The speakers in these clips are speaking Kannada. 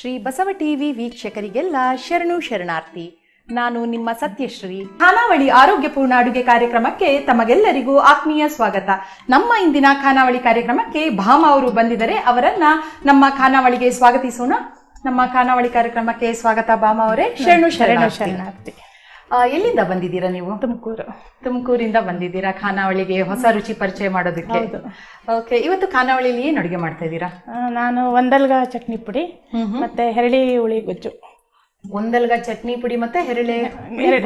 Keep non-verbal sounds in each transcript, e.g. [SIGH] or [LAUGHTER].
ಶ್ರೀ ಬಸವ ಟಿವಿ ವೀಕ್ಷಕರಿಗೆಲ್ಲ ಶರಣು ಶರಣಾರ್ಥಿ. ನಾನು ನಿಮ್ಮ ಸತ್ಯಶ್ರೀ. ಖಾನಾವಳಿ ಆರೋಗ್ಯಪೂರ್ಣ ಅಡುಗೆ ಕಾರ್ಯಕ್ರಮಕ್ಕೆ ತಮಗೆಲ್ಲರಿಗೂ ಆತ್ಮೀಯ ಸ್ವಾಗತ. ನಮ್ಮ ಇಂದಿನ ಖಾನಾವಳಿ ಕಾರ್ಯಕ್ರಮಕ್ಕೆ ಭಾಮ ಅವರು ಬಂದಿದ್ದಾರೆ. ಅವರನ್ನ ನಮ್ಮ ಖಾನಾವಳಿಗೆ ಸ್ವಾಗತಿಸೋಣ. ನಮ್ಮ ಖಾನಾವಳಿ ಕಾರ್ಯಕ್ರಮಕ್ಕೆ ಸ್ವಾಗತ ಭಾಮ ಅವರೇ. ಶರಣು ಶರಣು ಶರಣಾರ್ಥಿ. ಎಲ್ಲಿಂದ ಬಂದಿದ್ದೀರಾ ನೀವು? ತುಮಕೂರು. ತುಮಕೂರಿಂದ ಬಂದಿದ್ದೀರಾ? ಖಾನಾವಳಿಗೆ ಹೊಸ ರುಚಿ ಪರಿಚಯ ಮಾಡೋದಕ್ಕೆ. ಹೌದು. ಓಕೆ ಇವತ್ತು ಖಾನಾವಳಿಲಿ ಏನು ಅಡುಗೆ ಮಾಡ್ತಾ ಇದ್ದೀರಾ? ಆ, ನಾನು ಒಂದಲ್ಗ ಚಟ್ನಿ ಪುಡಿ ಮತ್ತೆ ಹೆರಳಿ ಹುಳಿ ಗೊಜ್ಜು. ಒಂದಲ್ಗ ಚಟ್ನಿ ಪುಡಿ ಮತ್ತೆ ಹೆರಳೆ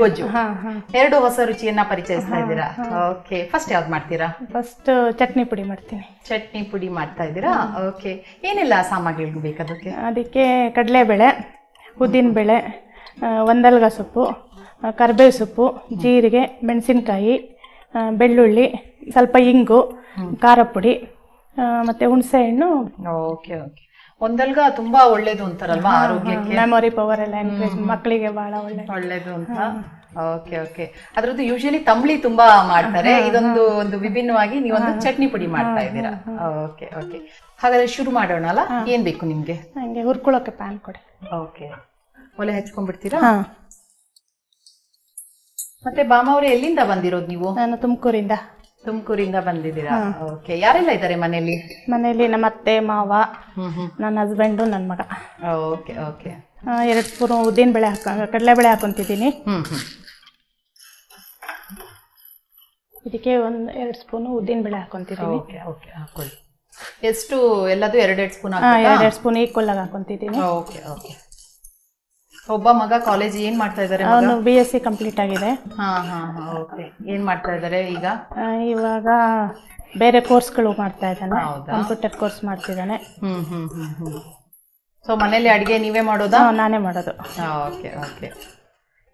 ಗೊಜ್ಜು. ಹಾ ಹಾ. ಎರಡು ಹೊಸ ರುಚಿಯನ್ನ ಪರಿಚಯಿಸ್ತಾ ಇದ್ದೀರಾ? ಓಕೆ ಫಸ್ಟ್ ಯಾವ್ದು ಮಾಡ್ತೀರಾ? ಫಸ್ಟ್ ಚಟ್ನಿ ಪುಡಿ ಮಾಡ್ತೀನಿ. ಚಟ್ನಿ ಪುಡಿ ಮಾಡ್ತಾ ಇದ್ದೀರಾ? ಓಕೆ ಏನೆಲ್ಲ ಸಾಮಗ್ರಿಗಳು ಬೇಕು ಅದಕ್ಕೆ? ಅದಕ್ಕೆ ಕಡಲೆಬೇಳೆ ಉದ್ದಿನಬೇಳೆ ಒಂದಲ್ಗ ಸೊಪ್ಪು ಕರಿಬೇವು ಸೊಪ್ಪು ಜೀರಿಗೆ ಮೆಣಸಿನ್ಕಾಯಿ ಬೆಳ್ಳುಳ್ಳಿ ಸ್ವಲ್ಪ ಇಂಗು ಖಾರ ಪುಡಿ ಮತ್ತೆ ಹುಣಸೆ ಹಣ್ಣು. Okay okay. ಒಂದಲ್ಗ ತುಂಬಾ ಒಳ್ಳೇದು ಅಂತಾರಲ್ವಾ ಆರೋಗ್ಯಕ್ಕೆ? ಮೆಮೊರಿ ಪವರ್ ಎಲ್ಲ ಎನ್ಕರೇಜ್ ಮಕ್ಕಳಿಗೆ ಬಹಳ ಒಳ್ಳೆ ಒಳ್ಳೇದು ಅಂತ? Okay okay. ಅದ್ರದ್ದು ಯೂಶಲಿ ತಂಬಳಿ ತುಂಬಾ ಮಾಡ್ತಾರೆ. ಇದೊಂದು ಒಂದು ವಿಭಿನ್ನವಾಗಿ ನೀವೊಂದು ಚಟ್ನಿ ಪುಡಿ ಮಾಡ್ತಾ ಇದ್ದೀರಾ? Okay okay. ಹಾಗಾದ್ರೆ ಶುರು ಮಾಡೋಣ ಅಲ್ಲ? ಏನ್ ಬೇಕು ನಿಮ್ಗೆ? ಹಂಗೆ ಹುರ್ಕೊಳ್ಳೋಕೆ ಪ್ಯಾನ್ ಕೊಡಿ. ಓಕೆ. ಒಲೆ ಹಚ್ಕೊಂಡ್ಬಿಡ್ತೀರಾ? ಮತ್ತೆ ಬಾಮ ಅವ್ರೆ ಎಲ್ಲಿಂದ ಬಂದಿರೋದು ನೀವು? ನಾನು ತುಮಕೂರಿಂದ. ತುಮಕೂರಿಂದ ಬಂದಿದ್ದೀರಾ? ಓಕೆ ಯಾರೆಲ್ಲ ಇದ್ದಾರೆ ಮನೆಯಲ್ಲಿ? ಮನೆಯಲ್ಲಿ ನಮ್ಮ ಅತ್ತೆ ಮಾವ ನನ್ನ ಹಸ್ಬೆಂಡು ನನ್ನ ಮಗ. ಓಕೆ ಓಕೆ ಎರಡು ಸ್ಪೂನು ಉದ್ದಿನ ಬೇಳೆ ಹಾಕ ಕಡಲೆಬೇಳೆ ಹ್ಮ್ ಹ್ಮ್. ಇದಕ್ಕೆ ಒಂದು ಎರಡು ಸ್ಪೂನು ಉದ್ದಿನ ಬೇಳೆ ಹಾಕೊಂತಿದ್ದೀನಿ. ಓಕೆ ಓಕೆ ಹಾಕೊಳ್ಳಿ. ಎಷ್ಟು ಎಲ್ಲದೂ ಎರಡೆರಡು ಸ್ಪೂನ್ ಎರಡೆರಡು ಸ್ಪೂನ್ ಈಕ್ವಲ್ ಆಗಿ ಹಾಕೊಂತಿದ್ದೀನಿ. ಓಕೆ ಓಕೆ ಒಬ್ಬ ಮಗ ಕಾಲೇಜ್ ಏನ್ ಮಾಡ್ತಾ ಇದ್ದಾರೆ ಅವನು ಬಿ ಎಸ್ ಸಿ ಕಂಪ್ಲೀಟ್ ಆಗಿದೆ. ಹಾ ಹಾ ಹಾ ಓಕೆ ಏನ್ ಮಾಡ್ತಾ ಇದ್ದಾರೆ ಈಗ? ಆ, ಇವಾಗ ಬೇರೆ ಕೋರ್ಸ್ಗಳು ಮಾಡ್ತಾ ಇದ್ದಾನೆ. ಹೌದಾ? ಕಂಪ್ಯೂಟರ್ ಕೋರ್ಸ್ ಮಾಡ್ತಿದ್ದಾನೆ. ಹ್ಮ್ ಹ್ಮ್ ಹ್ಮ್ ಹ್ಮ್. ಸೊ ಮನೇಲಿ ಅಡಿಗೆ ನೀವೇ ಮಾಡೋದಾ? ನಾನೇ ಮಾಡೋದು. ಓಕೆ ಓಕೆ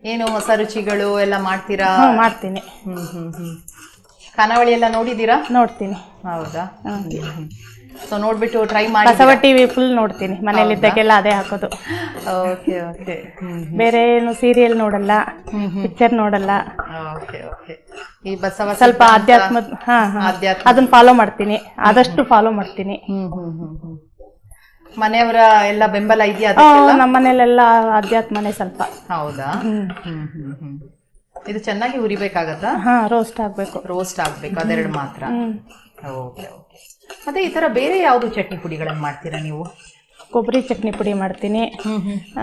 ಏನು ಹೊಸ ರುಚಿಗಳು ಎಲ್ಲ ಮಾಡ್ತೀರಾ? ಹ್ಞೂ ಮಾಡ್ತೀನಿ. ಹ್ಮ್ ಹ್ಮ್ ಹ್ಮ್. ಖಾನಾವಳಿ ಎಲ್ಲ ನೋಡಿದ್ದೀರಾ? ನೋಡ್ತೀನಿ. ಹೌದಾ? ಸೊ ನೋಡ್ಬಿಟ್ಟು ಟ್ರೈ ಮಾಡಿ ಬಸವ ಟಿವಿ ಫುಲ್ ನೋಡ್ತೀನಿ. ಮನೇಲಿದ್ದಾಗೆಲ್ಲ ಅದೇ ಹಾಕೋದು. ಓಕೆ ಓಕೆ ಬೇರೆ ಏನು ಸೀರಿಯಲ್ ನೋಡಲ್ಲ ಪಿಕ್ಚರ್ ನೋಡಲ್ಲ. ಓಕೆ ಓಕೆ ಈ ಬಸವ ಸ್ವಲ್ಪ ಆಧ್ಯಾತ್ಮ ಹಾ ಅದನ್ನ ಫಾಲೋ ಮಾಡ್ತೀನಿ. ಆದಷ್ಟು ಫಾಲೋ ಮಾಡ್ತೀನಿ. ಹ್ಮ್ ಹ್ಮ್ ಹ್ಮ್ ಹ್ಮ್. ಮನೆಯವರ ಎಲ್ಲ ಬೆಂಬಲ ಇದೆಯಾ ನಮ್ಮ ಮನೇಲೆಲ್ಲ ಆಧ್ಯಾತ್ಮನೇ ಸ್ವಲ್ಪ. ಹೌದಾ? ಹ್ಮ್. ಹ್ಮ್ ಹ್ಮ್ ಇದು ಚೆನ್ನಾಗಿ ಉರಿಬೇಕಾಗತ್ತಾ ಹಾ ರೋಸ್ಟ್ ಆಗ್ಬೇಕು. ರೋಸ್ಟ್ ಆಗ್ಬೇಕು ಅದೆರಡು ಮಾತ್ರ. ಓಕೆ ಓಕೆ ಮತ್ತೆ ಈ ತರ ಬೇರೆ ಯಾವುದು ಚಟ್ನಿ ಪುಡಿಗಳನ್ನು ಮಾಡ್ತೀರಾ ನೀವು? ಕೊಬ್ಬರಿ ಚಟ್ನಿ ಪುಡಿ ಮಾಡ್ತೀನಿ.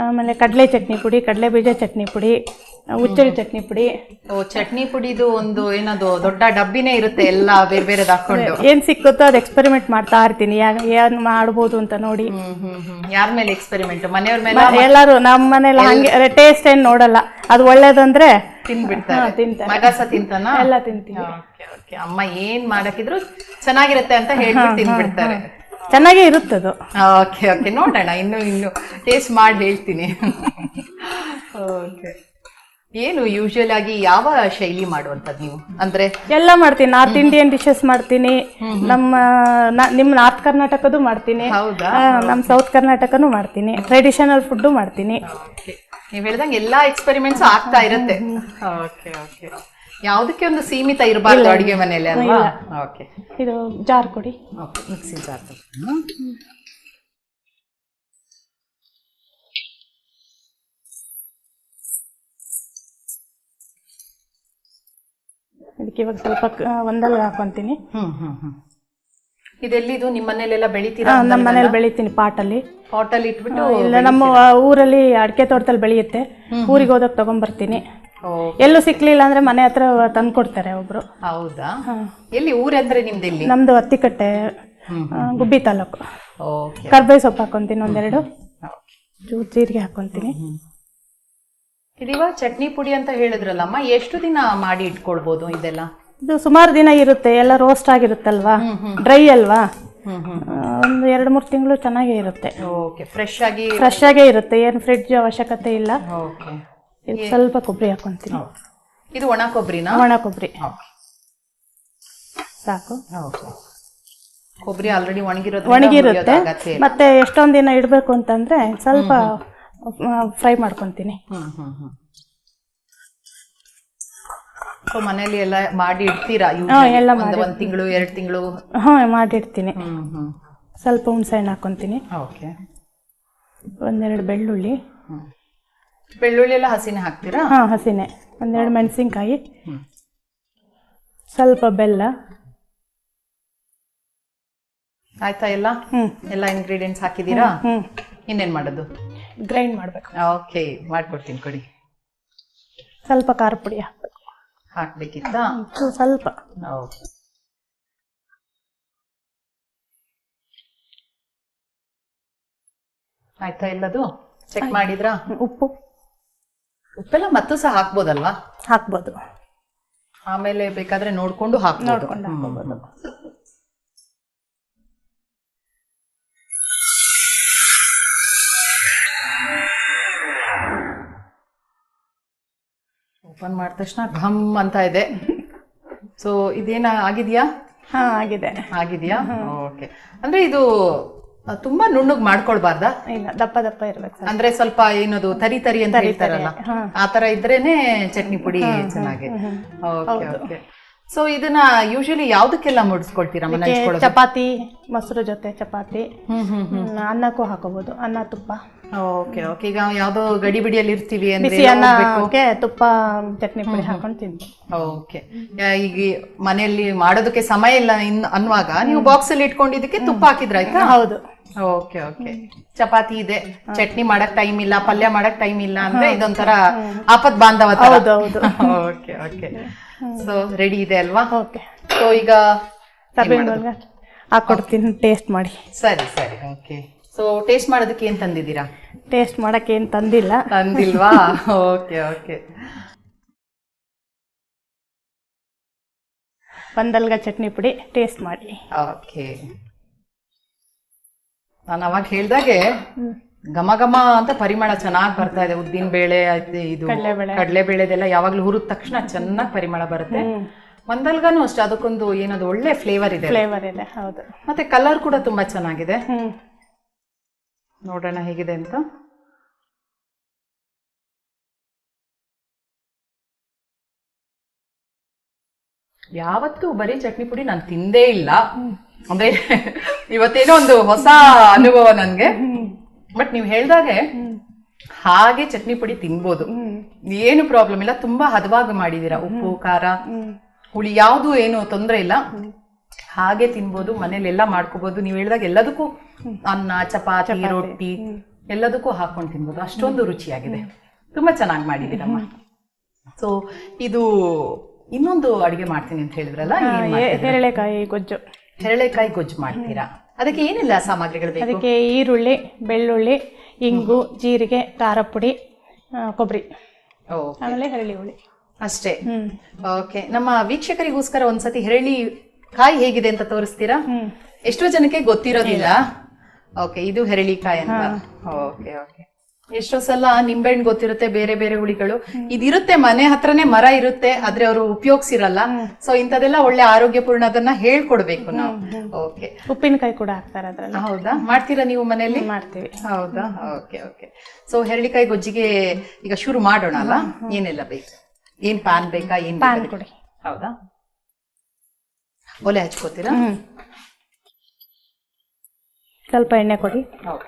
ಆಮೇಲೆ ಕಡಲೆ ಚಟ್ನಿ ಪುಡಿ ಕಡಲೆ ಬೀಜ ಚಟ್ನಿ ಪುಡಿ. ಹುಚ್ಚಳಿ ಚಟ್ನಿ ಪುಡಿ. ಓ ಚಟ್ನಿ ಪುಡಿದು ಒಂದು ಏನದು ದೊಡ್ಡ ಡಬ್ಬಿನೇ ಇರುತ್ತೆ ಎಲ್ಲ ಬೇರೆ ಬೇರೆ ಹಾಕೊಂಡು ಏನ್ ಸಿಕ್ಕುತ್ತೋ ಅದು ಎಕ್ಸ್ಪೆರಿಮೆಂಟ್ ಮಾಡ್ತಾ ಇರ್ತೀನಿ. ಏನ್ ಮಾಡ್ಬೋದು ಅಂತ ನೋಡಿ. ಯಾರ ಮೇಲೆ ಎಕ್ಸ್ಪೆರಿಮೆಂಟ್ ಮನೆಯವ್ರ ಮೇಲೆ ಎಲ್ಲರೂ ನಮ್ಮ ಮನೇಲಿ ಹಂಗೆ ಟೇಸ್ಟ್ ಏನ್ ನೋಡಲ್ಲ. ಅದು ಒಳ್ಳೇದಂದ್ರೆ ತಿನ್ಬಿಡ್ತಾರೆ. ತಿಂತಾನ? ಎಲ್ಲ ತಿಂತೀನಿ. ಅಮ್ಮ ಏನ್ ಮಾಡಕಿದ್ರು ಚೆನ್ನಾಗಿರುತ್ತೆ ಅಂತ ಹೇಳ್ಬಿಟ್ಟು ತಿನ್ಬಿಡ್ತಾರೆ. ಚೆನ್ನಾಗೇ ಇರುತ್ತದು. Okay okay. ನೋಡೋಣ. ಇನ್ನು ಇನ್ನು ಟೇಸ್ಟ್ ಮಾಡಿ ಹೇಳ್ತೀನಿ. [LAUGHS] ಓಕೆ. ಏನು ಯೂಶುವಲ್ ಆಗಿ ಯಾವ ಶೈಲಿ ಮಾಡುವಂಥದ್ದು ನೀವು? ಅಂದ್ರೆ ಎಲ್ಲ ಮಾಡ್ತೀನಿ. ನಾರ್ತ್ ಇಂಡಿಯನ್ ಡಿಶಸ್ ಮಾಡ್ತೀನಿ. ನಮ್ಮ ನ- ನಿಮ್ ನಾರ್ತ್ ಕರ್ನಾಟಕದ್ದು ಮಾಡ್ತೀನಿ. ಹೌದಾ? ಆ, ನಮ್ ಸೌತ್ ಕರ್ನಾಟಕನೂ ಮಾಡ್ತೀನಿ. ಟ್ರೆಡಿಷನಲ್ ಫುಡ್ಡು ಮಾಡ್ತೀನಿ. ನೀವು ಹೇಳ್ದಂಗೆ ಎಲ್ಲಾ ಎಕ್ಸ್ಪೆರಿಮೆಂಟ್ಸ್ ಆಗ್ತಾ ಇರುತ್ತೆ. ಓಕೆ ಓಕೆ ಯಾವುದಕ್ಕೆ ಒಂದು ಸೀಮಿತ ಇರಬಾರ್ದು ಅಡುಗೆ ಮನೆಯಲ್ಲಿ ಅಲ್ವಾ? ಓಕೆ ಇದು ಜಾರ್ ಕೊಡಿ ಓಕೆ ಮಿಕ್ಸಿ ಜಾರ್ ಇದಕ್ಕೆ ಇವಾಗ ಸ್ವಲ್ಪ ಒಂದಲ್ಲಿ ಹಾಕೊಂತೀನಿ. ಹ್ಮ್ ಹ್ಮ್ ಹ್ಮ್. ಇದೆಲ್ಲಿದು? ನಿಮ್ಮ ಮನೇಲೆಲ್ಲ ಬೆಳಿತೀರಾ ನಮ್ಮ ಮನೇಲಿ ಬೆಳಿತೀನಿ ಪಾಟಲ್ಲಿ. ಪಾಟಲ್ಲಿ ಇಟ್ಬಿಟ್ಟು ಇಲ್ಲ ನಮ್ಮ ಊರಲ್ಲಿ ಅಡಿಕೆ ತೋಟದಲ್ಲಿ ಬೆಳೆಯುತ್ತೆ. ಊರಿಗೆ ಹೋದಾಗ ತಗೊಂಡ್ಬರ್ತೀನಿ ಎಲ್ಲೂ ಸಿಕ್ಲಿಲ್ಲ ಅಂದ್ರೆ ಮನೆ ಹತ್ರ ತಂದು ಕೊಡ್ತಾರೆ ಒಬ್ರು. ಹೌದಾ? ಎಲ್ಲಿ ಊರಂದ್ರೆ ನಿಮ್ದು ಎಲ್ಲಿ? ನಮ್ದು ಹತ್ತಿಕಟ್ಟೆ ಗುಬ್ಬಿ ತಾಲೂಕು. ಕರ್ಬೇವು ಸೊಪ್ಪು ಹಾಕೊಂತೀನಿ ಒಂದೆರಡು. ಜೀರಿಗೆ ಹಾಕೊಂತೀನಿ. ಇದೀವ ಚಟ್ನಿ ಪುಡಿ ಅಂತ ಹೇಳಿದ್ರಲ್ಲಮ್ಮ ಎಷ್ಟು ದಿನ ಮಾಡಿ ಇಟ್ಕೊಳ್ಬೋದು ಇದೆಲ್ಲ? ಇದು ಸುಮಾರು ದಿನ ಇರುತ್ತೆ ಎಲ್ಲ ರೋಸ್ಟ್ ಆಗಿರುತ್ತಲ್ವಾ? ಡ್ರೈ ಅಲ್ವಾ? ಒಂದು ಎರಡು ಮೂರು ತಿಂಗಳು ಚೆನ್ನಾಗೇ ಇರುತ್ತೆ. ಓಕೆ ಫ್ರೆಶ್ ಆಗಿ ಫ್ರೆಶ್ ಆಗೇ ಇರುತ್ತೆ ಏನು ಫ್ರಿಡ್ಜ್ ಅವಶ್ಯಕತೆ ಇಲ್ಲ. ಓಕೆ ಇದು ಸ್ವಲ್ಪ ಕೊಬ್ಬರಿ ಹಾಕೊಂತೀನಿ. ಇದು ಒಣ ಕೊಬ್ಬರಿನಾ? ಒಣ ಕೊಬ್ಬರಿ. ಸಾಕು. ಓಕೆ ಕೊಬ್ಬರಿ ಆಲ್ರೆಡಿ ಒಣಗಿರೋದು ಒಣಗಿರುತ್ತೆ. ಮತ್ತೆ ಎಷ್ಟೊಂದು ದಿನ ಇಡಬೇಕು ಅಂತಂದ್ರೆ ಸ್ವಲ್ಪ ಫ್ರೈ ಮಾಡ್ಕೊತೀನಿ. ಸೊ ಮನೇಲಿ ಎಲ್ಲ ಮಾಡಿ ಇಡ್ತೀರಾ? ಎಲ್ಲ ಒಂದು ಒಂದ್ ತಿಂಗಳು ಎರಡು ತಿಂಗಳು? ಹಾ ಮಾಡಿಡ್ತೀನಿ ಸ್ವಲ್ಪ ಹುಣಸೆ ಹಣ್ಣು ಹಾಕೊಂತೀನಿ. ಓಕೆ. ಒಂದೆರಡು ಬೆಳ್ಳುಳ್ಳಿ. ಬೆಳ್ಳುಳ್ಳಿ ಎಲ್ಲ ಹಸಿನೇ ಹಾಕ್ತೀರಾ? ಹಾಂ ಹಸಿನೇ. ಒಂದೆರಡು ಮೆಣಸಿನ್ಕಾಯಿ. ಸ್ವಲ್ಪ ಬೆಲ್ಲ. ಆಯ್ತಾ ಎಲ್ಲ? ಹ್ಞೂ ಎಲ್ಲ ಇಂಗ್ರೀಡಿಯೆಂಟ್ಸ್ ಹಾಕಿದ್ದೀರಾ? ಹ್ಞೂ ಇನ್ನೇನ್ ಮಾಡೋದು? ಗ್ರೈಂಡ್ ಮಾಡಬೇಕು. ಓಕೆ ಮಾಡ್ಕೊಡ್ತೀನಿ ಕೊಡಿ. ಸ್ವಲ್ಪ ಖಾರ ಪುಡಿ ಹಾಕಬೇಕು. ಹಾಕ್ಬೇಕಿತ್ತಾ? ಸ್ವಲ್ಪ. ಓಕೆ ಆಯ್ತಾ ಎಲ್ಲದು? ಚೆಕ್ ಮಾಡಿದ್ರಾ? ಉಪ್ಪು. ಉಪ್ಪೆಲ್ಲ ಮತ್ತು ಸಹ ಹಾಕ್ಬೋದಲ್ವಾ? ಹಾಕ್ಬೋದು. ಆಮೇಲೆ ಬೇಕಾದ್ರೆ ನೋಡ್ಕೊಂಡು ಹಾಕ್ಬೋದು. ನೋಡ್ಕೊಂಡು ಓಪನ್ ಮಾಡಿದ ತಕ್ಷಣ ಘಮ್ ಅಂತ ಇದೆ. ಸೊ ಇದೇನ ಆಗಿದೆಯಾ? ಹಾ ಆಗಿದೆ. ಆಗಿದೆಯಾ? ಓಕೆ ಅಂದ್ರೆ ಇದು ತುಂಬಾ ನುಣ್ಣಗ್ ಮಾಡ್ಕೊಳ್ಬಾರ್ದಾ? ಇಲ್ಲ ದಪ್ಪ ದಪ್ಪ ಇರ್ಬೇಕು ಅಂದ್ರೆ ಸ್ವಲ್ಪ ಏನದು ತರಿ ತರಿ ಅಂತ ಹೇಳ್ತಾರಲ್ಲ. ಆ ತರ ಇದ್ರೇನೆ ಚಟ್ನಿ ಪುಡಿ ಚೆನ್ನಾಗಿ. ಓಕೆ ಓಕೆ ಸೊ ಇದನ್ನ ಯೂಶಲಿ ಯಾವ್ದಕ್ಕೆಲ್ಲ ಮುಡಿಸ್ಕೊಳ್ತೀರಾ ಮನೆ ಹಂಚ್ಕೊಳ್ಳೋದು ಚಪಾತಿ ಮೊಸರು ಜೊತೆ ಚಪಾತಿ. ಹ್ಮ್ ಹ್ಮ್ ಅನ್ನಕ್ಕೂ ಹಾಕೋಬಹುದು ಅನ್ನ ತುಪ್ಪ. ಓಕೆ ಓಕೆ ಈಗ ಯಾವ್ದೋ ಗಡಿ ಬಿಡಿಯಲ್ಲಿ ಇರ್ತೀವಿ ಅಂದ್ರೆ ಬಿಸಿ ಅನ್ನಕ್ಕೆ ತುಪ್ಪ ಚಟ್ನಿ ಪುಡಿ ಹಾಕೊಂಡು ತಿಂದು ಓಕೆ ಈಗ ಮನೆಯಲ್ಲಿ ಮಾಡೋದಕ್ಕೆ ಸಮಯ ಇಲ್ಲ ಇನ್ ಅನ್ನುವಾಗ ನೀವು ಬಾಕ್ಸ್ ಅಲ್ಲಿ ಇಟ್ಕೊಂಡಿದ್ದಕ್ಕೆ ತುಪ್ಪ ಹಾಕಿದ್ರಾಯ್ತಾ ಹೌದು. ಓಕೆ ಓಕೆ ಚಪಾತಿ ಇದೆ. ಚಟ್ನಿ ಮಾಡಕ್ ಟೈಮ್ ಇಲ್ಲ ಪಲ್ಯ ಮಾಡಕ್ ಟೈಮ್ ಇಲ್ಲ ಅಂದ್ರೆ ಇದೊಂಥರ ಆಪತ್ ಬಾಂಧವ ಓಕೆ ಓಕೆ ಸೊ ರೆಡಿ ಇದೆ ಅಲ್ವಾ? ಓಕೆ ಸೊ ಈಗ ಹಾಕೊಡ್ತೀನಿ ಟೇಸ್ಟ್ ಮಾಡಿ. ಸರಿ ಸರಿ ಓಕೆ ಸೊ ಟೇಸ್ಟ್ ಮಾಡೋದಕ್ಕೆ ಏನ್ ತಂದಿದ್ದೀರಾ? ಟೇಸ್ಟ್ ಮಾಡಕ್ಕೆ ಏನ್ ತಂದಿಲ್ಲ. ತಂದಿಲ್ವಾ? [LAUGHS] ಓಕೆ ಓಕೆ ಬಂದಲ್ಗ ಚಟ್ನಿ ಪುಡಿ ಟೇಸ್ಟ್ ಮಾಡಿ. ಓಕೆ ನಾನು ಅವಾಗ ಹೇಳ್ದಾಗೆ ಘಮ ಘಮ ಅಂತ ಪರಿಮಳ ಚೆನ್ನಾಗಿ ಬರ್ತಾ ಇದೆ. ಉದ್ದಿನ ಬೇಳೆ ಇದು. ಕಡಲೆ ಬೇಳೆದೆಲ್ಲ ಯಾವಾಗ್ಲೂ ಹುರಿದ ತಕ್ಷಣ ಚೆನ್ನಾಗಿ ಪರಿಮಳ ಬರುತ್ತೆ. ಒಂದಲ್ಗನು ಅಷ್ಟೇ ಅದಕ್ಕೊಂದು ಏನದು ಒಳ್ಳೆ ಫ್ಲೇವರ್ ಇದೆ. ಫ್ಲೇವರ್ ಇದೆ ಹೌದು. ಮತ್ತೆ ಕಲರ್ ಕೂಡ ತುಂಬಾ ಚೆನ್ನಾಗಿದೆ. ನೋಡೋಣ ಹೇಗಿದೆ ಅಂತ. ಯಾವತ್ತೂ ಬರೀ ಚಟ್ನಿ ಪುಡಿ ನಾನು ತಿಂದೇ ಇಲ್ಲ. ಅಂದ್ರೆ ಇವತ್ತೇನೋ ಒಂದು ಹೊಸ ಅನುಭವ ನನ್ಗೆ. ಬಟ್ ನೀವು ಹೇಳ್ದಾಗೆ ಹಾಗೆ ಚಟ್ನಿ ಪುಡಿ ತಿನ್ಬೋದು. ಏನು ಪ್ರಾಬ್ಲಮ್ ಇಲ್ಲ ತುಂಬಾ ಹದವಾಗಿ ಮಾಡಿದೀರಾ. ಉಪ್ಪು ಖಾರ ಹುಳಿ ಯಾವುದು ಏನು ತೊಂದರೆ ಇಲ್ಲ. ಹಾಗೆ ತಿನ್ಬೋದು ಮನೇಲೆಲ್ಲ ಮಾಡ್ಕೋಬಹುದು ನೀವು ಹೇಳಿದಾಗ ಎಲ್ಲದಕ್ಕೂ ಅನ್ನ ಚಪಾತಿ ರೊಟ್ಟಿ ಎಲ್ಲದಕ್ಕೂ ಹಾಕೊಂಡು ತಿನ್ಬೋದು. ಅಷ್ಟೊಂದು ರುಚಿಯಾಗಿದೆ. ತುಂಬಾ ಚೆನ್ನಾಗಿ ಮಾಡಿದೀರಮ್ಮ ಸೊ ಇದು ಇನ್ನೊಂದು ಅಡಿಗೆ ಮಾಡ್ತೀನಿ ಅಂತ ಹೇಳಿದ್ರಲ್ಲ? ಗೊಜ್ಜು. ಹೆರಳೆಕಾಯಿ ಗೊಜ್ಜು ಮಾಡ್ತೀರಾ? ಅದಕ್ಕೆ ಏನಿಲ್ಲ ಸಾಮಗ್ರಿಗಳು ಬೇಕು? ಅದಕ್ಕೆ ಈರುಳ್ಳಿ ಬೆಳ್ಳುಳ್ಳಿ ಇಂಗು ಜೀರಿಗೆ ಖಾರ ಪುಡಿ ಆ, ಕೊಬ್ಬರಿ. ಓ ಆಮೇಲೆ ಹೆರಳಿ ಹುಳಿ. ಅಷ್ಟೇ? ಹ್ಮ್. ಓಕೆ. ನಮ್ಮ ವೀಕ್ಷಕರಿಗೋಸ್ಕರ ಒಂದ್ಸತಿ ಹೆರಳಿ ಕಾಯಿ ಹೇಗಿದೆ ಅಂತ ತೋರಿಸ್ತೀರಾ? ಹ್ಮ್. ಎಷ್ಟೋ ಜನಕ್ಕೆ ಗೊತ್ತಿರೋದಿಲ್ಲ. ಓಕೆ ಇದು ಹೆರಳಿಕಾಯಿ ಅಂತ ಓಕೆ ಓಕೆ. ಎಷ್ಟೋ ಸಲ ನಿಂಬೆಹಣ್ಣು ಗೊತ್ತಿರುತ್ತೆ ಬೇರೆ ಬೇರೆ ಹುಳಿಗಳು. ಇದಿರುತ್ತೆ ಮನೆ ಹತ್ರನೇ ಮರ ಇರುತ್ತೆ ಆದ್ರೆ ಅವರು ಉಪಯೋಗಿಸಿರಲ್ಲ. ಸೊ ಇಂಥದೆಲ್ಲ ಒಳ್ಳೆ ಆರೋಗ್ಯಪೂರ್ಣ ಅದನ್ನ ಹೇಳ್ಕೊಡ್ಬೇಕು ನಾವು. ಓಕೆ ಉಪ್ಪಿನಕಾಯಿ ಕೂಡ ಹಾಕ್ತಾರೆ ಅದ್ರಲ್ಲಿ. ಹೌದಾ? ಮಾಡ್ತೀರಾ ನೀವು ಮನೆಯಲ್ಲಿ? ಮಾಡ್ತೀವಿ. ಹೌದಾ? ಓಕೆ ಓಕೆ ಸೊ ಹೆರಳಿಕಾಯಿ ಗೊಜ್ಜಿಗೆ ಈಗ ಶುರು ಮಾಡೋಣ ಅಲ್ಲ? ಏನೆಲ್ಲ ಬೇಕು? ಏನ್ ಪ್ಯಾನ್ ಬೇಕಾ? ಏನ್? ಪ್ಯಾನ್ ಕೊಡಿ. ಹೌದಾ? ಒಲೆ ಹಚ್ಕೋತೀರಾ? ಸ್ವಲ್ಪ ಎಣ್ಣೆ ಕೊಡಿ. ಓಕೆ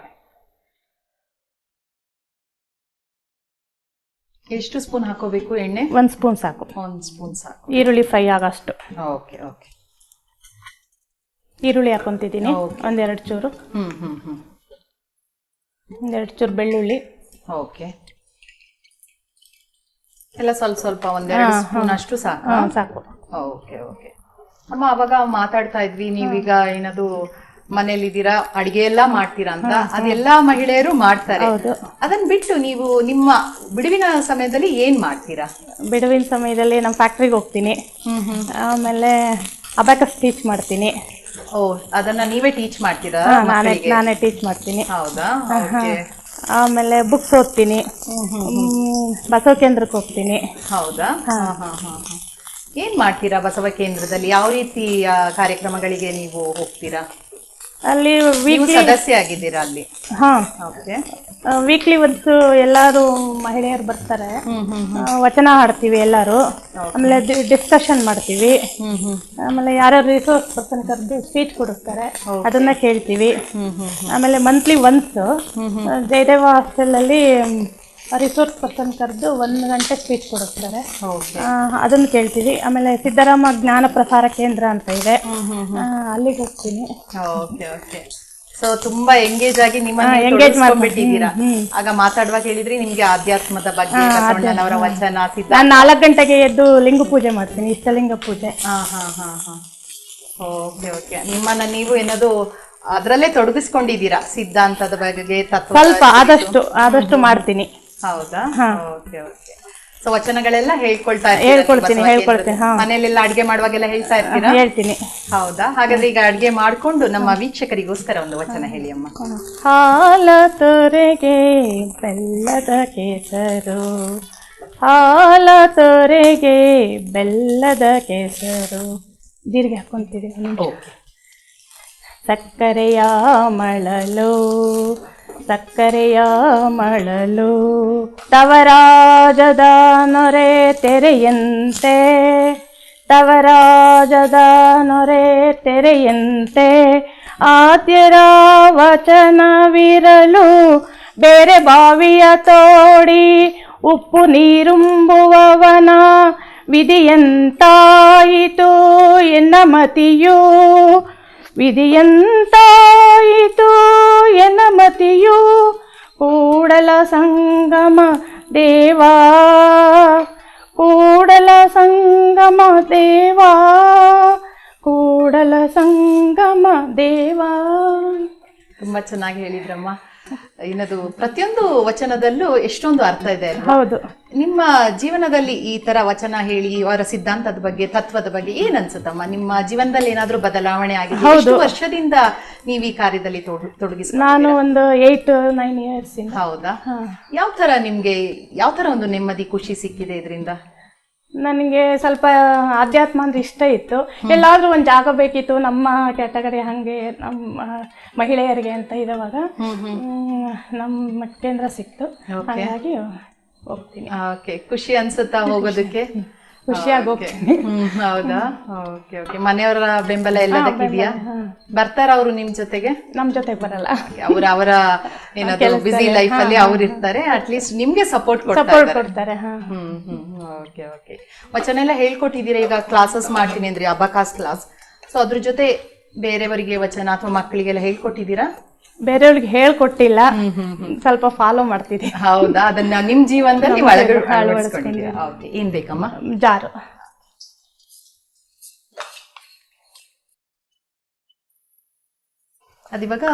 ಎಷ್ಟು ಸ್ಪೂನ್ ಹಾಕೋಬೇಕು ಎಣ್ಣೆ? ಒಂದ್ ಸ್ಪೂನ್ ಸಾಕು. ಒಂದ್ ಸ್ಪೂನ್ ಸಾಕು. ಈರುಳ್ಳಿ ಫ್ರೈ ಆಗೋಷ್ಟು. Okay okay. ಈರುಳ್ಳಿ ಹಾಕೊಂತಿದ್ದೀನಿ. Okay. ಒಂದೆರಡು ಚೂರು. ಹ್ಮ್ ಒಂದೆರಡು ಚೂರು ಬೆಳ್ಳುಳ್ಳಿ. ಓಕೆ. ಎಲ್ಲ ಸ್ವಲ್ಪ ಸ್ವಲ್ಪ ಒಂದೆರಡು ಸ್ಪೂನ್ ಅಷ್ಟು ಸಾಕು? ಹಾ ಸಾಕು. Okay okay. ಅಮ್ಮ ಅವಾಗ ಮಾತಾಡ್ತಾ ಇದ್ವಿ ನೀವೀಗ ಏನದು ಮನೇಲಿದ್ದೀರಾ? ಅಡಿಗೆ ಎಲ್ಲ ಮಾಡ್ತೀರಾ ಅಂತ? ಅದೆಲ್ಲಾ ಮಹಿಳೆಯರು ಮಾಡ್ತಾರೆ. ಹೌದು. ಅದನ್ನ ಬಿಟ್ಟು ನೀವು ನಿಮ್ಮ ಬಿಡುವಿನ ಸಮಯದಲ್ಲಿ ಏನ್ ಮಾಡ್ತೀರಾ? ಬಿಡುವಿನ ಸಮಯದಲ್ಲಿ ನಮ್ಮ ಫ್ಯಾಕ್ಟ್ರಿಗೆ ಹೋಗ್ತೀನಿ. ಆಮೇಲೆ ಅಬಾಕ ಸ್ಟಿಚ್ ಮಾಡ್ತೀನಿ. ಓ ಅದನ್ನ ನೀವೇ ಟೀಚ್ ಮಾಡ್ತೀರಾ ನಾನೇ ನಾನೇ ಟೀಚ್ ಮಾಡ್ತೀನಿ. ಹೌದಾ? ಆಮೇಲೆ ಬುಕ್ಸ್ ಓದ್ತೀನಿ. ಹ್ಮ್, ಬಸವ ಕೇಂದ್ರಕ್ಕೆ ಹೋಗ್ತೀನಿ. ಹೌದಾ. ಏನ್ ಮಾಡ್ತೀರಾ ಬಸವ ಕೇಂದ್ರದಲ್ಲಿ? ಯಾವ ರೀತಿಯ ಕಾರ್ಯಕ್ರಮಗಳಿಗೆ ನೀವು ಹೋಗ್ತೀರಾ? ಅಲ್ಲಿ ವೀಕ್ಲಿ ಸದಸ್ಯ ಆಗಿದ್ದೀರಾ ಅಲ್ಲಿ? ಹಾ. ಓಕೆ ವೀಕ್ಲಿ ಒಂದು ಎಲ್ಲರೂ ಮಹಿಳೆಯರು ಬರ್ತಾರೆ. ವಚನ ಹಾಡ್ತೀವಿ ಎಲ್ಲರೂ. ಆಮೇಲೆ ಡಿಸ್ಕಷನ್ ಮಾಡ್ತೀವಿ. ಆಮೇಲೆ ಯಾರ್ಯಾರು ರಿಸೋರ್ಸ್ ಪರ್ಸನ್ ಕರೆದು ಸ್ಪೀಚ್ ಕೊಡಿಸ್ತಾರೆ ಅದನ್ನ ಕೇಳ್ತೀವಿ. ಆಮೇಲೆ ಮಂತ್ಲಿ ಒನ್ಸ್ ಜಯದೇವ ಹಾಸ್ಟೆಲಲ್ಲಿ ರಿಸೋರ್ಸ್ ಪರ್ಸನ್ ಕರೆದು ಒಂದು ಗಂಟೆ ಸ್ಪೀಚ್ ಕೊಡಿಸ್ತಾರೆ ಅದನ್ನು ಕೇಳ್ತೀವಿ. ಆಮೇಲೆ ಸಿದ್ದರಾಮ ಜ್ಞಾನ ಪ್ರಸಾರ ಕೇಂದ್ರ ಅಂತ ಇದೆ. ಅಲ್ಲಿಗೆ ಹೋಗ್ತೀನಿ. Okay okay. ಸೊ ತುಂಬಾ ಎಂಗೇಜ್ ಆಗಿ ನಿಮ್ಮನ್ನ ಎಂಗೇಜ್ ಹ್ಮ್. ಆಗ ಮಾತಾಡುವಾಗ ಹೇಳಿದ್ರಿ ನಿಮ್ಗೆ ಆಧ್ಯಾತ್ಮದ ಬಗ್ಗೆ ಅವರ ವಚನ ಸಿದ್ಧ ನಾನು ನಾಲ್ಕು ಗಂಟೆಗೆ ಎದ್ದು ಲಿಂಗ ಪೂಜೆ ಮಾಡ್ತೀನಿ ಇಷ್ಟಲಿಂಗ ಪೂಜೆ. ಹಾ ಹಾ ಹಾ ಹಾ. Okay okay. ನಿಮ್ಮನ್ನ ನೀವು ಏನದು ಅದ್ರಲ್ಲೇ ತೊಡಗಿಸ್ಕೊಂಡಿದ್ದೀರಾ? ಸಿದ್ಧಾಂತದ ಬಗ್ಗೆ ತತ್ವ ಸ್ವಲ್ಪ ಆದಷ್ಟು ಆದಷ್ಟು ಮಾಡ್ತೀನಿ. ಹೌದಾ? Okay okay. ಸೊ ವಚನಗಳೆಲ್ಲ ಹೇಳ್ಕೊಳ್ತಾ ಹೇಳ್ಕೊಳ್ತೀನಿ, ಹೇಳ್ಕೊಳ್ತೀನಿ, ಹಾ. ಮನೆಯಲ್ಲೆಲ್ಲ ಅಡುಗೆ ಮಾಡುವಾಗೆಲ್ಲ ಹೇಳ್ತಾ ಇರ್ತೀನಿ ಹೇಳ್ತೀನಿ. ಹೌದಾ? ಹಾಗಾದ್ರೆ ಈಗ ಅಡುಗೆ ಮಾಡ್ಕೊಂಡು ನಮ್ಮ ವೀಕ್ಷಕರಿಗೋಸ್ಕರ ಒಂದು ವಚನ ಹೇಳಿ ಅಮ್ಮ. ಹಾಲ ತೊರೆಗೆ ಬೆಲ್ಲದ ಕೇಸರು. ಹಾಲ ತೊರೆಗೆ ಬೆಲ್ಲದ ಕೇಸರು. ಜೀರಿಗೆ ಹಾಕೊಂತಿದ್ದೀವಿ ಓಕೆ. ಸಕ್ಕರೆಯ ಮಳಲು ಸಕ್ಕರೆಯ ಮಳಲು ತವರಾಜದ ನೊರೆ ತೆರೆಯಂತೆ, ತವರಾಜದ ನೊರೆ ತೆರೆಯಂತೆ, ಆದ್ಯರ ವಚನವಿರಲು ಬೇರೆ ಬಾವಿಯ ತೋಡಿ ಉಪ್ಪು ನೀರುಂಬುವವನ ವಿಧಿಯಂತಾಯಿತು ಎನ್ನ ಮತಿಯು ವಿಧಿಯಂತಾಯಿತು ಎನಮತಿಯು ಮತಿಯು ಕೂಡಲ ಸಂಗಮ ದೇವಾ. ಕೂಡಲ ಸಂಗಮ ದೇವಾ. ಕೂಡಲ ಸಂಗಮ ದೇವಾ. ತುಂಬ ಚೆನ್ನಾಗಿ ಹೇಳಿದ್ರಮ್ಮ. ಏನದು ಪ್ರತಿಯೊಂದು ವಚನದಲ್ಲೂ ಎಷ್ಟೊಂದು ಅರ್ಥ ಇದೆ ಅಲ್ವಾ? ಹೌದು. ನಿಮ್ಮ ಜೀವನದಲ್ಲಿ ಈ ತರ ವಚನ ಹೇಳಿ ಅವರ ಸಿದ್ಧಾಂತದ ಬಗ್ಗೆ ತತ್ವದ ಬಗ್ಗೆ ಏನ್ ಅನ್ಸುತ್ತಮ್ಮ? ನಿಮ್ಮ ಜೀವನದಲ್ಲಿ ಏನಾದ್ರೂ ಬದಲಾವಣೆ ಆಗಿದೆ? ಎಷ್ಟು ವರ್ಷದಿಂದ ನೀವು ಈ ಕಾರ್ಯದಲ್ಲಿ ತೊಡ- ತೊಡಗಿಸ್ ನಾನು ಒಂದು ಏಯ್ಟ್ ನೈನ್ ಇಯರ್ಸ್ ಇಂದ. ಹೌದಾ? ಯಾವ ತರ ನಿಮ್ಗೆ ಯಾವ ತರ ಒಂದು ನೆಮ್ಮದಿ ಖುಷಿ ಸಿಕ್ಕಿದೆ ಇದರಿಂದ? ನನಗೆ ಸ್ವಲ್ಪ ಆಧ್ಯಾತ್ಮ ಅಂದ್ರೆ ಇಷ್ಟ ಇತ್ತು. ಎಲ್ಲಾದ್ರೂ ಒಂದು ಜಾಗ ಬೇಕಿತ್ತು ನಮ್ಮ ಕ್ಯಾಟಗರಿ ಹಂಗೆ ನಮ್ಮ ಮಹಿಳೆಯರಿಗೆ ಅಂತ ಇರುವಾಗ ನಮ್ಮ ಕೇಂದ್ರ ಸಿಕ್ತು. ಹಾಗಾಗಿ ಹೋಗ್ತೀನಿ. ಓಕೆ ಖುಷಿ ಅನ್ಸುತ್ತಾ ಹೋಗೋದಕ್ಕೆ? ಖುಷಿಯಾಗಿ ಹೋಗ್ತೀನಿ. ಹ್ಮ್, ಹೌದಾ? Okay okay. ಮನೆಯವರ ಬೆಂಬಲ ಎಲ್ಲದಕ್ಕಿದೆಯಾ ಬರ್ತಾರ ಅವರು ನಿಮ್ ಜೊತೆಗೆ? ನಮ್ ಜೊತೆಗೆ ಬರಲ್ಲ. ಅವ್ರ ಅವರ ಏನಾದ್ರು ಬಿಸಿ ಲೈಫ್ ಅಲ್ಲಿ ಅವ್ರು ಇರ್ತಾರೆ. ಅಟ್ ಲೀಸ್ಟ್ ನಿಮ್ಗೆ ಸಪೋರ್ಟ್ ಕೊಡ್ತಾ ಸಪೋರ್ಟ್ ಕೊಡ್ತಾರೆ ಓಕೆ ಓಕೆ. ವಚನ ಎಲ್ಲ ಹೇಳ್ಕೊಟ್ಟಿದ್ದೀರಾ? ಈಗ ಕ್ಲಾಸಸ್ ಮಾಡ್ತೀನಿ ಅಂದ್ರೆ ಅಬಕಾಸ್ ಕ್ಲಾಸ್ ಸೊ ಅದ್ರ ಜೊತೆ ಬೇರೆಯವರಿಗೆ ವಚನ ಅಥವಾ ಮಕ್ಕಳಿಗೆಲ್ಲ ಹೇಳ್ಕೊಟ್ಟಿದ್ದೀರಾ? ಬೇರೆಯವ್ರಿಗೆ ಹೇಳ್ಕೊಟ್ಟಿಲ್ಲ. ಸ್ವಲ್ಪ ಫಾಲೋ ಮಾಡ್ತಿದ್ದೆ. ಹೌದಾ? ಅದನ್ನ ನಿಮ್ ಜೀವನದಲ್ಲಿ ಒಳಗಡೆ ಅಳವಡಿಸ್ಕೊಂಡಿದ್ದೀರಾ? ಓಕೆ ಏನ್ ಬೇಕಮ್ಮ? ಜಾರು. ಅದಿವಾಗ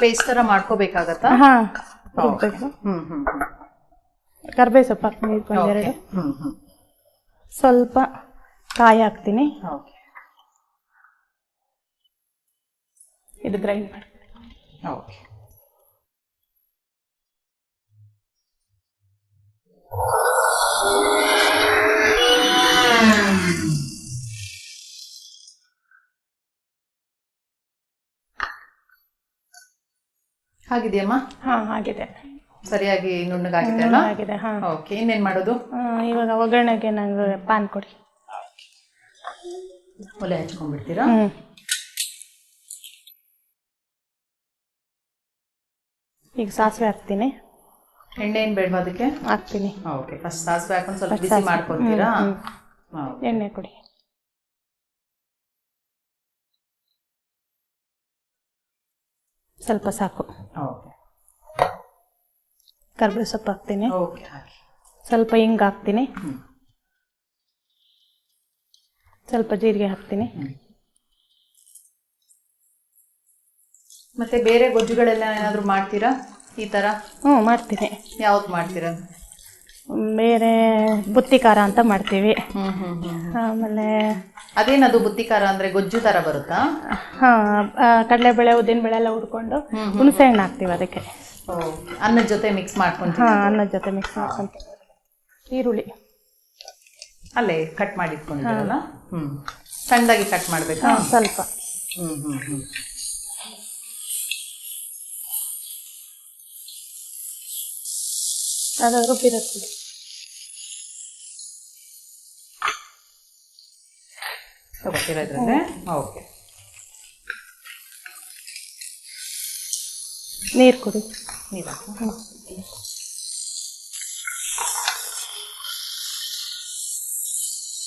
ಪೇಸ್ಟ್ ತರ ಮಾಡ್ಕೋಬೇಕಾಗತ್ತಾ? ಹಾ. ಹ್ಮ್ ಹ್ಮ್ ಕರ್ಬೇವು ಸೊಪ್ಪು ಹಾಕ್ತೀನಿ ಒಂದೆರಡು ಹ್ಮ್ ಹ್ಮ್. ಸ್ವಲ್ಪ ಕಾಯಿ ಹಾಕ್ತೀನಿ. ಓಕೆ. ಇದು ಗ್ರೈಂಡ್ ಮಾಡ್ಕೊಳ್ಳಿ ಓಕೆ ಆಗಿದೆಯಮ್ಮ ಹಾ ಆಗಿದೆ ಸರಿಯಾಗಿ ನುಣ್ಣಗಾಗಿದೆ ಅಲ್ಲ? ಆಗಿದೆ ಹಾ. ಓಕೆ ಇನ್ನೇನ್ ಮಾಡೋದು? ಆ, ಇವಾಗ ಒಗ್ಗರಣೆಗೆ ನಂಗೆ ಪಾನ್ ಕೊಡಿ. ಒಲೆ ಹಚ್ಕೊಂಡ್ಬಿಡ್ತೀರಾ? ಹ್ಮ್. ಈಗ ಸಾಸಿವೆ ಹಾಕ್ತೀನಿ. ಎಣ್ಣೆ ಏನು ಬೇಡವಾ ಅದಕ್ಕೆ? ಹಾಕ್ತೀನಿ. ಓಕೆ ಫಸ್ಟ್ ಸಾಸಿವೆ ಹಾಕೊಂಡು ಸ್ವಲ್ಪ ಬಿಸಿ ಮಾಡ್ಕೊತೀರಾ ಎಣ್ಣೆ ಕೊಡಿ. ಸ್ವಲ್ಪ ಸಾಕು. ಓಕೆ ಕರ್ಬೇವು ಸೊಪ್ಪು ಹಾಕ್ತೀನಿ. ಓಕೆ ಹಾಕಿ. ಸ್ವಲ್ಪ ಹಿಂಗ್ ಹಾಕ್ತೀನಿ. ಸ್ವಲ್ಪ ಜೀರಿಗೆ ಹಾಕ್ತೀನಿ. ಮತ್ತೆ ಬೇರೆ ಗೊಜ್ಜುಗಳೆಲ್ಲ ಏನಾದರೂ ಮಾಡ್ತೀರಾ? ಈ ತರ? ಹ್ಞೂ ಮಾಡ್ತೀನಿ ಯಾವ್ದು ಮಾಡ್ತೀರಾ? ಬೇರೆ ಬುತ್ತಿ ಖಾರ ಅಂತ ಮಾಡ್ತೀವಿ. ಆಮೇಲೆ ಅದೇನದು ಬುತ್ತಿಕಾರ ಅಂದ್ರೆ ಗೊಜ್ಜು ತರ ಬರುತ್ತಾ? ಹಾಂ ಉದ್ದಿನ ಉದ್ದಿನಬೇಳೆ ಎಲ್ಲ ಹುರ್ಕೊಂಡು ಹುಣಸೆ ಹಣ್ಣು ಹಾಕ್ತೀವಿ ಅದಕ್ಕೆ. ಅನ್ನದ ಜೊತೆ ಮಿಕ್ಸ್ ಮಾಡ್ಕೊಂಡು ಹಾಂ ಅನ್ನದ ಜೊತೆ ಮಿಕ್ಸ್ ಮಾಡ್ಕೊಂಡು ಈರುಳ್ಳಿ. ಅಲ್ಲೇ ಕಟ್ ಮಾಡಿ ಇಟ್ಕೊಂಡಿದ್ದೀರಲ್ಲ ಹ್ಮ್. ಸಣ್ಣದಾಗಿ ಕಟ್ ಮಾಡಬೇಕಾ? ಸ್ವಲ್ಪ. ಹ್ಮ್ ಹ್ಮ್ ಹ್ಮ್. ಅದು ರುಬ್ಬಿರುತ್ತೆ ತಗೋತೀರಾ ಇದ್ರಲ್ಲಿ ಓಕೆ. ನೀರು ಕುಡಿ. ನೀರು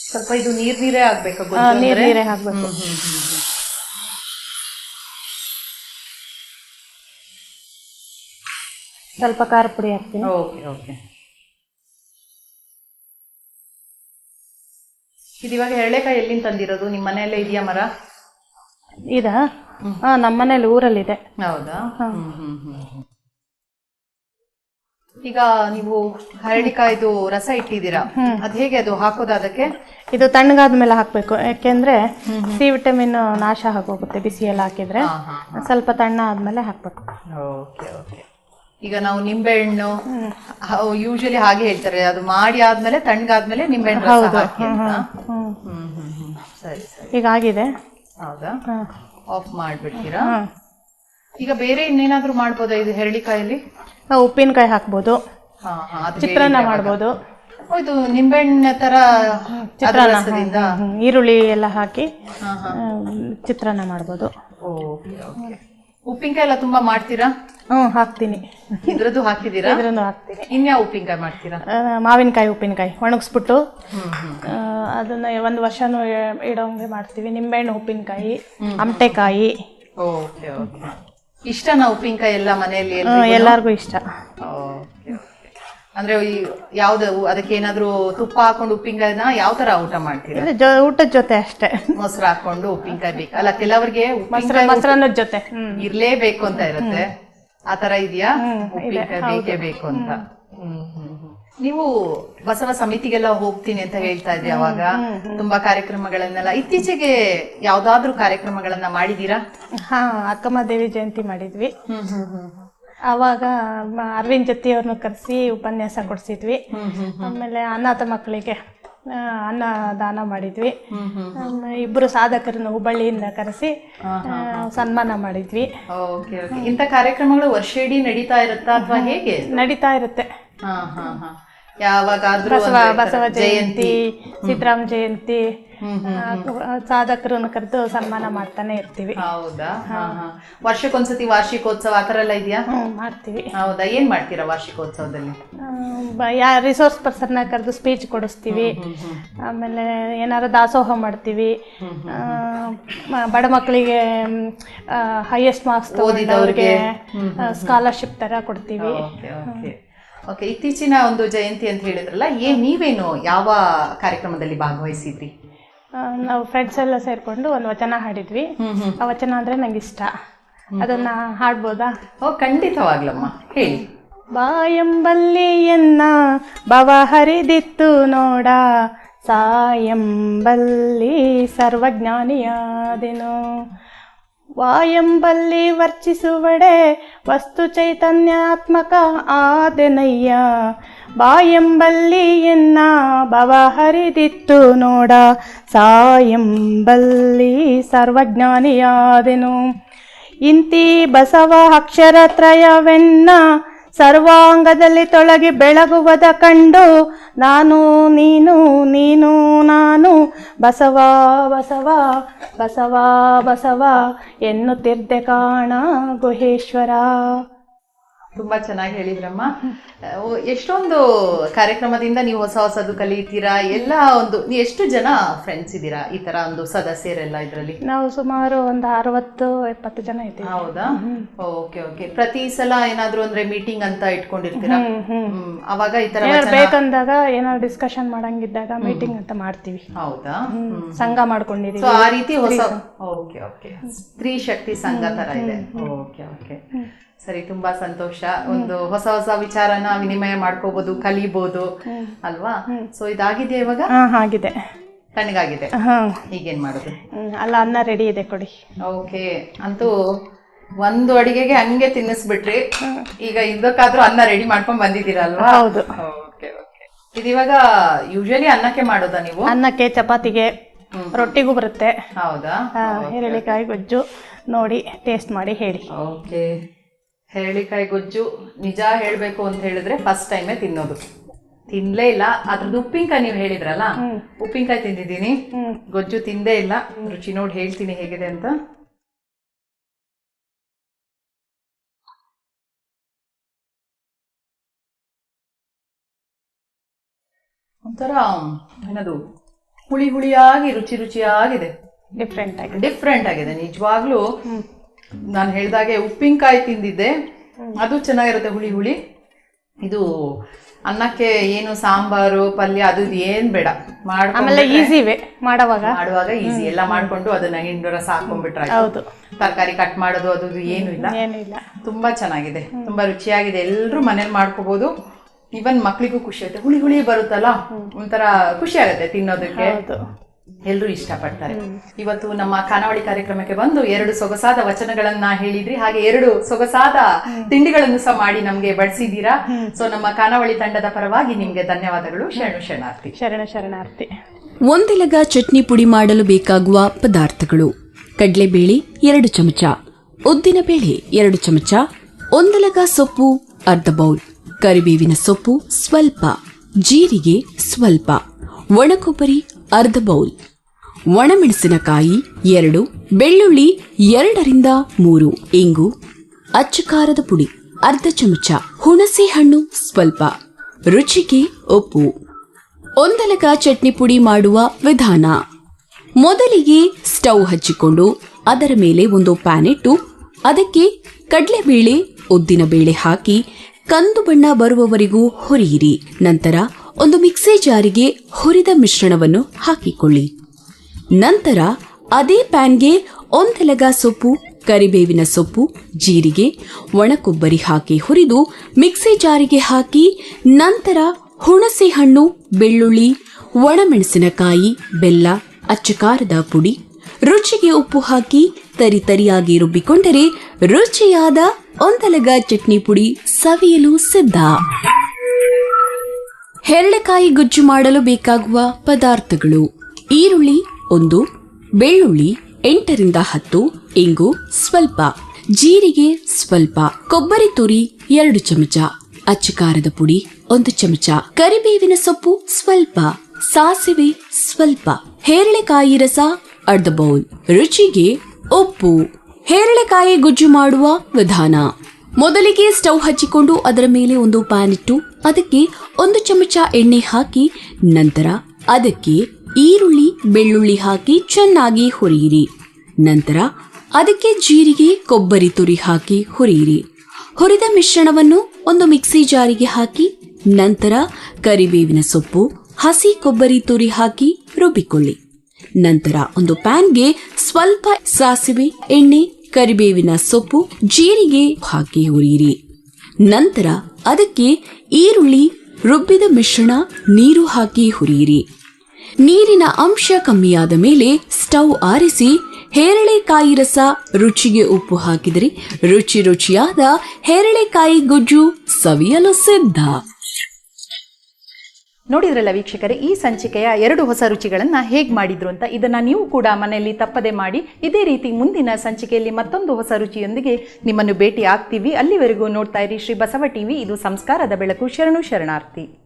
ಸ್ವಲ್ಪ ಇದು ನೀರ್ ನೀರೇ ಆಗ್ಬೇಕು ನೀರ್? ನೀರೇ ಹಾಕ್ಬೇಕು ಹ್ಮ್, ಹ್ಮ್, ಹ್ಮ್, ಹ್ಮ್. ಸ್ವಲ್ಪ ಖಾರ ಪುಡಿ ಹಾಕ್ತೀನಿ. Okay okay. ಇದು ಇವಾಗ ಎಳ್ಳೆಕಾಯಿ ಎಲ್ಲಿಂದ ತಂದಿರೋದು? ನಿಮ್ಮ ಮನೆಯಲ್ಲೇ ಇದೆಯಾ ಮರ? ಇದ? ಹಾ ನಮ್ಮ ಮನೇಲಿ ಊರಲ್ಲಿದೆ. ಹೌದಾ? ಹ್ಮ್ ಹ್ಮ್ ಹ್ಮ್ ಹ್ಮ್. ಈಗ ನೀವು ಹರಳಿಕಾಯ್ದು ರಸ ಇಟ್ಟಿದ್ದೀರಾ? ಅದ್ ಹೇಗೆ ಅದು ಹಾಕೋದು ಅದಕ್ಕೆ? ಇದು ತಣ್ಣಗಾದ್ಮೇಲೆ ಹಾಕ್ಬೇಕು. ಯಾಕೆಂದ್ರೆ ಸಿ ವಿಟಮಿನ್ ನಾಶ ಆಗೋಗುತ್ತೆ ಬಿಸಿ ಎಲ್ಲ ಹಾಕಿದ್ರೆ ಸ್ವಲ್ಪ ತಣ್ಣ ಆದ್ಮೇಲೆ ಹಾಕ್ಬೇಕು. Okay okay. ಈಗ ನಾವು ನಿಂಬೆಹಣ್ಣು ಯೂಶಲಿ ಹಾಗೆ ಹೇಳ್ತಾರೆ. ಅದು ಮಾಡಿ ಆದ್ಮೇಲೆ ತಣ್ಣಗಾದ್ಮೇಲೆ ನಿಂಬೆಹಣ್ಣು ರಸ ಹಾಕಿ ಅಂತ. ಹ್ಮ್ ಹ್ಮ್ ಹ್ಮ್. ಸರಿ ಸರಿ. ಈಗ ಆಗಿದೆ? ಹೌದಾ? ಆಫ್ ಮಾಡ್ಬಿಡ್ತೀರಾ? ಈಗ ಬೇರೆ ಇನ್ನೇನಾದ್ರೂ ಮಾಡ್ಬೋದಾ ಇದು ಹೆರಳಿಕಾಯಲ್ಲಿ? ನಾವು ಉಪ್ಪಿನಕಾಯಿ ಹಾಕ್ಬೋದು. ಹಾ ಹಾ ಅದು ಚಿತ್ರಾನ್ನ ಮಾಡ್ಬೋದು. ಓ, ಇದು ನಿಂಬೆಹಣ್ಣ ತರ ಅದ್ರ ರಸದಿಂದ? ಹ್ಮ್, ಈರುಳ್ಳಿ ಎಲ್ಲ ಹಾಕಿ ಹಾ ಹಾ. ಆ, ಚಿತ್ರಾನ್ನ ಮಾಡ್ಬೋದು. Okay okay. ಉಪ್ಪಿನಕಾಯಿ ಎಲ್ಲ ತುಂಬಾ ಮಾಡ್ತೀರಾ? ಹ್ಞೂ ಹಾಕ್ತೀನಿ. ಇದ್ರದ್ದು ಹಾಕಿದ್ದೀರಾ? ಇದ್ರದ್ದು ಹಾಕ್ತೀನಿ. ಇನ್ಯಾವ ಉಪ್ಪಿನಕಾಯಿ ಮಾಡ್ತೀರಾ? ಮಾವಿನಕಾಯಿ ಉಪ್ಪಿನಕಾಯಿ ಒಣಗಿಸ್ಬಿಟ್ಟು ಅದನ್ನ ಒಂದು ವರ್ಷನೂ ಇಡೋಂಗೆ ಮಾಡ್ತೀವಿ. ನಿಂಬೆಹಣ್ಣು ಉಪ್ಪಿನಕಾಯಿ ಅಮಟೆಕಾಯಿ. Okay okay. ಇಷ್ಟನಾ ಉಪ್ಪಿನಕಾಯಿ ಎಲ್ಲ ಮನೆಯಲ್ಲಿ ಎಲ್ಲರಿಗೂ ಇಷ್ಟ. ಅಂದ್ರೆ ಈ ಯಾವ್ದು ಅದಕ್ಕೆ ಏನಾದ್ರೂ ತುಪ್ಪ ಹಾಕೊಂಡು ಉಪ್ಪಿನಕಾಯಿನ ಯಾವ ತರ ಊಟ ಮಾಡ್ತೀರಾ? ಊಟದ ಜೊತೆ ಅಷ್ಟೇ. ಮೊಸರು ಹಾಕೊಂಡು ಉಪ್ಪಿನಕಾಯಿ ಬೇಕು? ಅಲ್ಲ ಕೆಲವರಿಗೆ ಮೊಸರು ಉಪ್ಪಿನಕಾಯಿ ಮೊಸರನ್ನದ ಜೊತೆ. ಇರ್ಲೇಬೇಕು ಅಂತ ಇರುತ್ತೆ. ಆ ತರ ಇದೆಯಾ? ಬೇಕೇ ಬೇಕು ಅಂತ. ನೀವು ಬಸವ ಸಮಿತಿಗೆಲ್ಲ ಹೋಗ್ತೀನಿ ಅಂತ ಹೇಳ್ತಾ ಇದ್ರಿ ಅವಾಗ? ತುಂಬಾ ಕಾರ್ಯಕ್ರಮಗಳನ್ನೆಲ್ಲ ಇತ್ತೀಚೆಗೆ ಯಾವ್ದಾದ್ರು ಕಾರ್ಯಕ್ರಮಗಳನ್ನ ಮಾಡಿದೀರಾ ಹಾ ಅಕ್ಕಮಹಾದೇವಿ ಜಯಂತಿ ಮಾಡಿದ್ವಿ. ಅವಾಗ ಅರವಿಂದ್ ಜೊತೆ ಅವ್ರನ್ನ ಕರೆಸಿ ಉಪನ್ಯಾಸ ಕೊಡಿಸಿದ್ವಿ. ಆಮೇಲೆ ಅನಾಥ ಮಕ್ಕಳಿಗೆ ಅನ್ನ ದಾನ ಮಾಡಿದ್ವಿ. ಇಬ್ಬರು ಸಾಧಕರನ್ನು ಹುಬ್ಬಳ್ಳಿಯಿಂದ ಕರೆಸಿ ಸನ್ಮಾನ ಮಾಡಿದ್ವಿ. ಇಂಥ ಕಾರ್ಯಕ್ರಮಗಳು ವರ್ಷ ಇಡೀ ನಡೀತಾ ಇರುತ್ತಾ ಅಥವಾ ಹೇಗೆ? ನಡೀತಾ ಇರುತ್ತೆ. ಯಾವಾಗ ಬಸವ ಜಯಂತಿ. ಸಿದ್ದರಾಮ ಜಯಂತಿ ಸಾಧಕರನ್ನು ಕರೆದು ಸನ್ಮಾನ ಮಾಡ್ತಾನೆ ಇರ್ತೀವಿ. ಹೌದಾ? ಹಾ. ಹಾ ವರ್ಷಕ್ಕೊಂದ್ಸತಿ ವಾರ್ಷಿಕೋತ್ಸವ ಆತರ ಎಲ್ಲ ಇದೆಯಾ? ಹ್ಮ್ ಮಾಡ್ತೀವಿ. ಹೌದಾ? ಏನ್ ಮಾಡ್ತೀರಾ ವಾರ್ಷಿಕೋತ್ಸವದಲ್ಲಿ? ಆ, ಬ- ಯಾ ರಿಸೋರ್ಸ್ ಪರ್ಸನ್ನ ಕರೆದು ಸ್ಪೀಚ್ ಕೊಡಿಸ್ತೀವಿ. ಆಮೇಲೆ ಏನಾರು ದಾಸೋಹ ಮಾಡ್ತೀವಿ. ಆ, ಮ- ಬಡ ಮಕ್ಕಳಿಗೆ ಹೈಯೆಸ್ಟ್ ಮಾರ್ಕ್ಸ್ ತಗೊಂಡವ್ರಿಗೆ ಸ್ಕಾಲರ್ಶಿಪ್ ತರ ಕೊಡ್ತೀವಿ. Okay okay. ಓಕೆ ಇತ್ತೀಚಿನ ಒಂದು ಜಯಂತಿ ಅಂತ ಹೇಳಿದ್ರಲ್ಲ ಏ ನೀವೇನು ಯಾವ ಕಾರ್ಯಕ್ರಮದಲ್ಲಿ ಭಾಗವಹಿಸಿದ್ರಿ? ನಾವು ಫ್ರೆಂಡ್ಸ್ ಎಲ್ಲ ಸೇರ್ಕೊಂಡು ಒಂದು ವಚನ ಹಾಡಿದ್ವಿ. ಆ ವಚನ ಅಂದ್ರೆ ನಂಗೆ ಇಷ್ಟ. ಅದನ್ನ ಹಾಡ್ಬೋದಾ? ಓ ಖಂಡಿತವಾಗ್ಲಮ್ಮ. ಹೇಳಿ. ಬಾಯಂಬಲ್ಲಿಯನ್ನ ಭವ ಹರಿದಿತ್ತು ನೋಡ. ಸಾಯಂಬಲ್ಲಿ ಸರ್ವಜ್ಞಾನಿಯಾದೆನು. ವಾಯಂಬಲ್ಲಿ ವರ್ಚಿಸುವಡೆ ವಸ್ತು ಚೈತನ್ಯಾತ್ಮಕ ಆದೆನಯ್ಯ. ಬಾಯಂಬಲ್ಲಿ ಎನ್ನ ಭವ ಹರಿದಿತ್ತು ನೋಡ. ಸಾಯಂಬಲ್ಲಿ ಸರ್ವಜ್ಞಾನಿಯಾದೆನು. ಇಂತಿ ಬಸವ ಅಕ್ಷರತ್ರಯವೆನ್ನ ಸರ್ವಾಂಗದಲ್ಲಿ ತೊಳಗಿ ಬೆಳಗುವದ ಕಂಡು, ನಾನು, ನೀನು ನೀನು, ನಾನು, ಬಸವ ಬಸವ ಬಸವ ಬಸವ ಎನ್ನುತ್ತಿರ್ದೆ ಕಾಣ ಗುಹೇಶ್ವರ. ತುಂಬಾ ಚೆನ್ನಾಗಿ ಹೇಳಿದ್ರಮ್ಮ. ಎಷ್ಟೊಂದು ಕಾರ್ಯಕ್ರಮದಿಂದ ನೀವು ಹೊಸ ಹೊಸದು ಕಲಿತೀರಾ? ಎಲ್ಲ ಒಂದು ನೀವು ಎಷ್ಟು ಜನ ಫ್ರೆಂಡ್ಸ್ ಇದ್ದೀರಾ ಈ ತರ ಒಂದು ಸದಸ್ಯರೆಲ್ಲ ಇದರಲ್ಲಿ? ನಾವು ಸುಮಾರು ಒಂದು ಅರವತ್ತು ಎಪ್ಪತ್ತು ಜನ ಇದ್ದೀವಿ. ಹೌದಾ? Okay okay. ಪ್ರತಿ ಸಲ ಏನಾದ್ರು ಅಂದ್ರೆ ಮೀಟಿಂಗ್ ಅಂತ ಇಟ್ಕೊಂಡಿರ್ತೀರಾ? ಅವಾಗ ಈ ತರ ಬೇಕಂದಾಗ ಏನಾದ್ರು ಡಿಸ್ಕಷನ್ ಮಾಡಂಗಿದ್ದಾಗ ಮೀಟಿಂಗ್ ಅಂತ ಮಾಡ್ತೀವಿ. ಹೌದಾ? ಸಂಘ ಮಾಡ್ಕೊಂಡಿದ್ದೀವಿ ಆ ರೀತಿ ಹೊಸ ಓಕೆ ಓಕೆ. ಸ್ತ್ರೀ ಶಕ್ತಿ ಸಂಘ ತರ ಇದೆ. Okay okay. ಸರಿ ತುಂಬಾ ಸಂತೋಷ. ಒಂದು ಹೊಸ ಹೊಸ ವಿಚಾರನ ವಿನಿಮಯ ಮಾಡ್ಕೋಬಹುದು ಕಲಿಬಹುದು ಅಲ್ವಾ? ಸೊ ಇದಾಗಿದೆ ಇವಾಗ? ಹಾ ಆಗಿದೆ ತಣ್ಣಗಾಗಿದೆ ಈಗೇನ್ ಮಾಡೋದು? ಅಲ್ಲ ಅನ್ನ ರೆಡಿ ಇದೆ ಕೊಡಿ. ಓಕೆ. ಅಂತೂ ಒಂದು ಅಡಿಗೆಗೆ ಹಂಗೆ ತಿನ್ನಿಸ್ಬಿಟ್ರಿ. ಈಗ ಇದಕ್ಕಾದ್ರೂ ಅನ್ನ ರೆಡಿ ಮಾಡ್ಕೊಂಡ್ ಬಂದಿದ್ದೀರಲ್ವಾ ಹೌದು. ಇದಿವಾಗ ಯೂಶಲಿ ಅನ್ನಕ್ಕೆ ಮಾಡೋದಾ ನೀವು? ಅನ್ನಕ್ಕೆ ಚಪಾತಿಗೆ ರೊಟ್ಟಿಗೂ ಬರುತ್ತೆ. ಹೌದಾ? ಹೇರಳಿಕಾಯಿ ಗೊಜ್ಜು ನೋಡಿ ಟೇಸ್ಟ್ ಮಾಡಿ ಹೇಳಿ. ಓಕೆ. ಹೇರಳಿಕಾಯಿ ಗೊಜ್ಜು ನಿಜ ಹೇಳಬೇಕು ಅಂತ ಹೇಳಿದ್ರೆ ಫಸ್ಟ್ ಟೈಮೇ ತಿನ್ನೋದು. ತಿನ್ಲೇ ಇಲ್ಲ. ಅದ್ರದ್ದು ಉಪ್ಪಿನಕಾಯಿ ನೀವು ಹೇಳಿದ್ರಲ್ಲ ಉಪ್ಪಿನಕಾಯಿ ತಿಂದಿದ್ದೀನಿ. ಗೊಜ್ಜು ತಿಂದೇ ಇಲ್ಲ. ರುಚಿ ನೋಡಿ ಹೇಳ್ತೀನಿ ಹೇಗಿದೆ ಅಂತ. ಒಂಥರ ಏನದು ಹುಳಿ ಹುಳಿಯಾಗಿ ರುಚಿ ರುಚಿಯಾಗಿದೆ. ಡಿಫ್ರೆಂಟ್ ಆಗಿದೆ. ಡಿಫ್ರೆಂಟ್ ಆಗಿದೆ. ನಿಜವಾಗ್ಲೂ ನಾನು ಹೇಳಿದಾಗೆ ಉಪ್ಪಿನಕಾಯಿ ತಿಂದಿದ್ದೆ. ಅದು ಚೆನ್ನಾಗಿರುತ್ತೆ ಹುಳಿ ಹುಳಿ. ಇದು ಅನ್ನಕ್ಕೆ ಏನು ಸಾಂಬಾರು ಪಲ್ಯ ಅದು ಏನ್ ಬೇಡ. ಆಮೇಲೆ ಈಸಿ ಮಾಡೋವಾಗ. ಮಾಡುವಾಗ ಈಸಿ ಎಲ್ಲ ಮಾಡ್ಕೊಂಡು ಅದನ್ನ ಹಿಂಡು ರಸ ಹಾಕೊಂಡ್ಬಿಟ್ರೆ ಹೌದು. ತರಕಾರಿ ಕಟ್ ಮಾಡೋದು ಅದು ಏನು ಇಲ್ಲ. ತುಂಬಾ ಚೆನ್ನಾಗಿದೆ. ತುಂಬಾ ರುಚಿಯಾಗಿದೆ. ಎಲ್ಲರೂ ಮನೇಲಿ ಮಾಡ್ಕೋಬಹುದು ಇವನ್ ಮಕ್ಳಿಗೂ ಖುಷಿ ಆಗುತ್ತೆ. ಹುಳಿ ಹುಳಿ ಬರುತ್ತಲ್ಲ? ಒಂಥರ ಖುಷಿ ಆಗುತ್ತೆ ತಿನ್ನೋದಕ್ಕೆ. ಎಲ್ಲರೂ ಇಷ್ಟಪಡ್ತಾರೆ. ಇವತ್ತು ನಮ್ಮ ಖಾನಾವಳಿ ಕಾರ್ಯಕ್ರಮಕ್ಕೆ ಬಂದು ಎರಡು ಸೊಗಸಾದ ವಚನಗಳನ್ನ ಹೇಳಿದ್ರಿ ಹಾಗೆ ಎರಡು ಸೊಗಸಾದ ತಿಂಡಿಗಳನ್ನು ಸಹ ಮಾಡಿ ನಮ್ಗೆ ಬಡಿಸಿದ್ದೀರಾ. ಸೊ ನಮ್ಮ ಖಾನಾವಳಿ ತಂಡದ ಪರವಾಗಿ ನಿಮ್ಗೆ ಧನ್ಯವಾದಗಳು. ಶರಣು ಶರಣಾರ್ಥಿ. ಶರಣ ಶರಣಾರ್ಥಿ. ಒಂದೆಲಗ ಚಟ್ನಿ ಪುಡಿ ಮಾಡಲು ಬೇಕಾಗುವ ಪದಾರ್ಥಗಳು. ಕಡಲೆಬೇಳೆ ಎರಡು ಚಮಚ. ಉದ್ದಿನ ಬೇಳೆ ಎರಡು ಚಮಚ. ಒಂದೆಲಗ ಸೊಪ್ಪು ಅರ್ಧ ಬೌಲ್. ಕರಿಬೇವಿನ ಸೊಪ್ಪು ಸ್ವಲ್ಪ. ಜೀರಿಗೆ ಸ್ವಲ್ಪ. ಒಣಕೊಬ್ಬರಿ ಅರ್ಧ ಬೌಲ್. ಒಣಮೆಣಸಿನಕಾಯಿ ಎರಡು, ಬೆಳ್ಳುಳ್ಳಿ ಎರಡರಿಂದ ಮೂರು, ಇಂಗು, ಅಚ್ಚಕಾರದ ಪುಡಿ, ಅರ್ಧ ಚಮಚ, ಹುಣಸೆ ಹಣ್ಣು ಸ್ವಲ್ಪ, ರುಚಿಗೆ ಉಪ್ಪು ಒಂದಲಕ ಚಟ್ನಿ ಪುಡಿ ಮಾಡುವ ವಿಧಾನ. ಮೊದಲಿಗೆ ಸ್ಟವ್ ಹಚ್ಚಿಕೊಂಡು ಅದರ ಮೇಲೆ ಒಂದು ಪ್ಯಾನ್ ಇಟ್ಟು ಅದಕ್ಕೆ ಕಡಲೆಬೇಳೆ, ಉದ್ದಿನಬೇಳೆ ಹಾಕಿ ಕಂದು ಬಣ್ಣ ಬರುವವರೆಗೂ ಹುರಿಯಿರಿ. ನಂತರ ಒಂದು ಮಿಕ್ಸಿ ಜಾರಿಗೆ ಹುರಿದ ಮಿಶ್ರಣವನ್ನು ಹಾಕಿಕೊಳ್ಳಿ. ನಂತರ ಅದೇ ಪ್ಯಾನ್ಗೆ ಒಂದೆಲಗ ಸೊಪ್ಪು, ಕರಿಬೇವಿನ ಸೊಪ್ಪು, ಜೀರಿಗೆ, ಒಣಕೊಬ್ಬರಿ ಹಾಕಿ ಹುರಿದು ಮಿಕ್ಸಿ ಜಾರಿಗೆ ಹಾಕಿ ನಂತರ ಹುಣಸೆ ಹಣ್ಣು, ಬೆಳ್ಳುಳ್ಳಿ, ಒಣಮೆಣಸಿನಕಾಯಿ, ಬೆಲ್ಲ, ಅಚ್ಚಕಾರದ ಪುಡಿ, ರುಚಿಗೆ ಉಪ್ಪು ಹಾಕಿ ತರಿ ತರಿಯಾಗಿ ರುಬ್ಬಿಕೊಂಡರೆ ರುಚಿಯಾದ ಒಂದಲಗ ಚಟ್ನಿ ಪುಡಿ ಸವಿಯಲು ಸಿದ್ಧ. ಹೆರಳೆಕಾಯಿ ಗುಜ್ಜು ಮಾಡಲು ಬೇಕಾಗುವ ಪದಾರ್ಥಗಳು. ಈರುಳ್ಳಿ ಒಂದು, ಬೆಳ್ಳುಳ್ಳಿ ಎಂಟರಿಂದ ಹತ್ತು, ಇಂಗು ಸ್ವಲ್ಪ, ಜೀರಿಗೆ ಸ್ವಲ್ಪ, ಕೊಬ್ಬರಿ ತುರಿ ಎರಡು ಚಮಚ ಅಚ್ಚಕಾರದ ಪುಡಿ ಒಂದು ಚಮಚ, ಕರಿಬೇವಿನ ಸೊಪ್ಪು ಸ್ವಲ್ಪ, ಸಾಸಿವೆ ಸ್ವಲ್ಪ, ಹೇರಳೆಕಾಯಿ ರಸ ಅರ್ಧ ಬೌಲ್, ರುಚಿಗೆ ಉಪ್ಪು ಹೇರಳೆಕಾಯಿ ಗುಜ್ಜು ಮಾಡುವ ವಿಧಾನ. ಮೊದಲಿಗೆ ಸ್ಟವ್ ಹಚ್ಚಿಕೊಂಡು ಅದರ ಮೇಲೆ ಒಂದು ಪ್ಯಾನ್ ಇಟ್ಟು ಅದಕ್ಕೆ ಒಂದು ಚಮಚ ಎಣ್ಣೆ ಹಾಕಿ ನಂತರ ಅದಕ್ಕೆ ಈರುಳ್ಳಿ, ಬೆಳ್ಳುಳ್ಳಿ ಹಾಕಿ ಚೆನ್ನಾಗಿ ಹುರಿಯಿರಿ. ನಂತರ ಅದಕ್ಕೆ ಜೀರಿಗೆ, ಕೊಬ್ಬರಿ ತುರಿ ಹಾಕಿ ಹುರಿಯಿರಿ. ಹುರಿದ ಮಿಶ್ರಣವನ್ನು ಒಂದು ಮಿಕ್ಸಿ ಜಾರಿಗೆ ಹಾಕಿ ನಂತರ ಕರಿಬೇವಿನ ಸೊಪ್ಪು, ಹಸಿ ಕೊಬ್ಬರಿ ತುರಿ ಹಾಕಿ ರುಬ್ಬಿಕೊಳ್ಳಿ. ನಂತರ ಒಂದು ಪ್ಯಾನ್ಗೆ ಸ್ವಲ್ಪ ಸಾಸಿವೆ, ಎಣ್ಣೆ ಕರಿಬೇವಿನ ಸೊಪ್ಪು, ಜೀರಿಗೆ ಹಾಕಿ ಹುರಿಯಿರಿ. ನಂತರ ಅದಕ್ಕೆ ಈರುಳ್ಳಿ, ರುಬ್ಬಿದ ಮಿಶ್ರಣ, ನೀರು ಹಾಕಿ ಹುರಿಯಿರಿ. ನೀರಿನ ಅಂಶ ಕಮ್ಮಿಯಾದ ಮೇಲೆ ಸ್ಟವ್ ಆರಿಸಿ ಹೇರಳೆಕಾಯಿ ರಸ ರುಚಿಗೆ ಉಪ್ಪು ಹಾಕಿದರೆ ರುಚಿ ರುಚಿಯಾದ ಹೇರಳೆಕಾಯಿ ಗೊಜ್ಜು ಸವಿಯಲು ಸಿದ್ಧ. ನೋಡಿದ್ರಲ್ಲ ವೀಕ್ಷಕರೇ, ಈ ಸಂಚಿಕೆಯ ಎರಡು ಹೊಸ ರುಚಿಗಳನ್ನು ಹೇಗೆ ಮಾಡಿದ್ರು ಅಂತ? ಇದನ್ನ ನೀವು ಕೂಡ ಮನೆಯಲ್ಲಿ ತಪ್ಪದೆ ಮಾಡಿ, ಇದೇ ರೀತಿ ಮುಂದಿನ ಸಂಚಿಕೆಯಲ್ಲಿ ಮತ್ತೊಂದು ಹೊಸ ರುಚಿಯೊಂದಿಗೆ ನಿಮ್ಮನ್ನು ಭೇಟಿ ಆಗ್ತೀವಿ ಅಲ್ಲಿವರೆಗೂ ನೋಡ್ತಾ ಇರಿ ಶ್ರೀ ಬಸವ ಟಿವಿ, ಇದು ಸಂಸ್ಕಾರದ ಬೆಳಕು, ಶರಣು ಶರಣಾರ್ಥಿ.